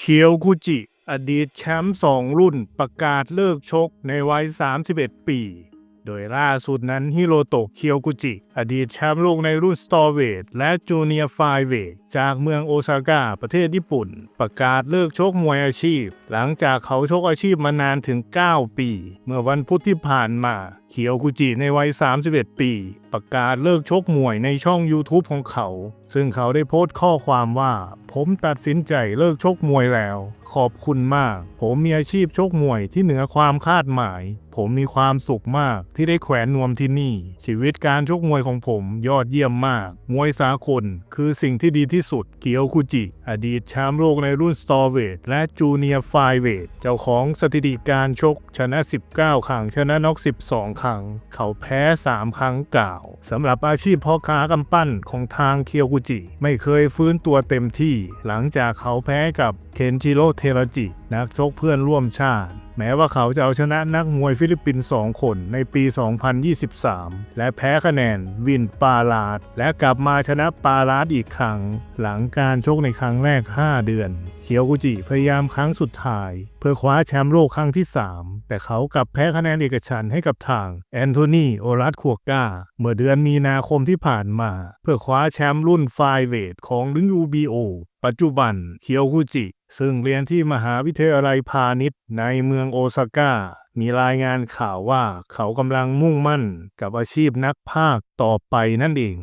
เคียวกุจิ อดีตแชมป์สองรุ่นประกาศเลิกชกในวัย 31 ปี โดยล่าสุดนั้นฮิโรโตะเคียวกุจิ อดีตแชมป์โลกในรุ่นสตอร์เวทและจูเนียร์ไฟเวทจากเมืองโอซาก้าประเทศญี่ปุ่น ประกาศเลิกชกมวยอาชีพ หลังจากเขาชกอาชีพมานานถึง 9 ปี เมื่อวันพุธที่ผ่านมา เคียวกุจิในวัย 31 ปี ประกาศเลิกชกมวยในช่อง YouTube ของเขา ซึ่งเขาได้โพสต์ข้อความว่า ผมตัดสินใจเลิกชกมวยแล้ว ขอบคุณมาก ผมมีอาชีพชกมวยที่เหนือความคาดหมาย ผมมีความสุขมากที่ได้แขวนนวมที่นี่ ชีวิตการชกมวยของผมยอดเยี่ยมมาก มวยสากลคือสิ่งที่ดีที่สุด เกียวคุจิ อดีตแชมป์โลกในรุ่นสตอร์เวทและจูเนียร์ไฟเวทเจ้าของสถิติการชกชนะ 19 ครั้งชนะน็อก 12ครั้ง เขาแพ้ 3 ครั้งกล่าวสำหรับอาชีพพ่อค้ากำปั้นของทางเคียวกุจิ ไม่เคยฟื้นตัวเต็มที่ หลังจากเขาแพ้กับเคนจิโร่เทราจิ นักชกเพื่อนร่วมชาติ แม้ว่าเขาจะเอาชนะนักมวยฟิลิปปินส์2คนในปี 2023 และแพ้คะแนนวินปาลาด และกลับมาชนะปาลาดอีกครั้ง หลังการชกในครั้งแรก 5 เดือนเคียวกุจิพยายามครั้งสุดท้าย เพื่อคว้าแชมป์โลกครั้งที่ 3 แต่เขากลับแพ้คะแนนเอกฉันให้กับทาง แอนโทนีโอรัสคัวก้า เมื่อเดือนมีนาคมที่ผ่านมา เพื่อคว้าแชมป์รุ่นไฟเวทของรุ่น UBO ปัจจุบันเคียวกุจิ ซึ่งเรียนที่มหาวิทยาลัยพาณิชย์ในเมืองโอซาก้า มีรายงานข่าวว่าเขากำลังมุ่งมั่นกับอาชีพนักพากต่อไปนั่นเอง